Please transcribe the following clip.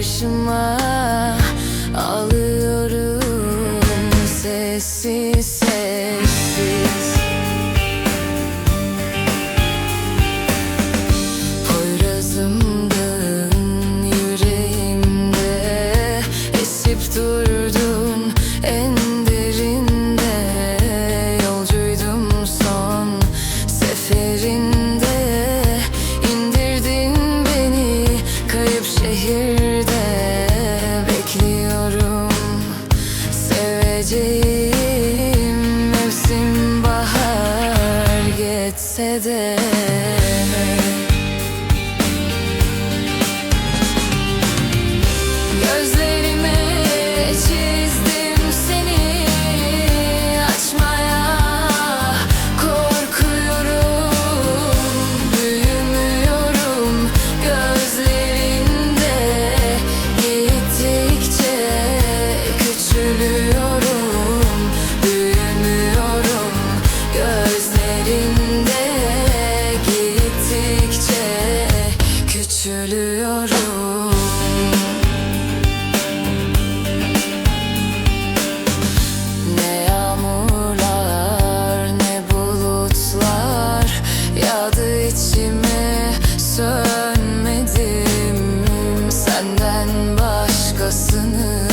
为什么 seveceğim mevsim bahar geçse de başkasını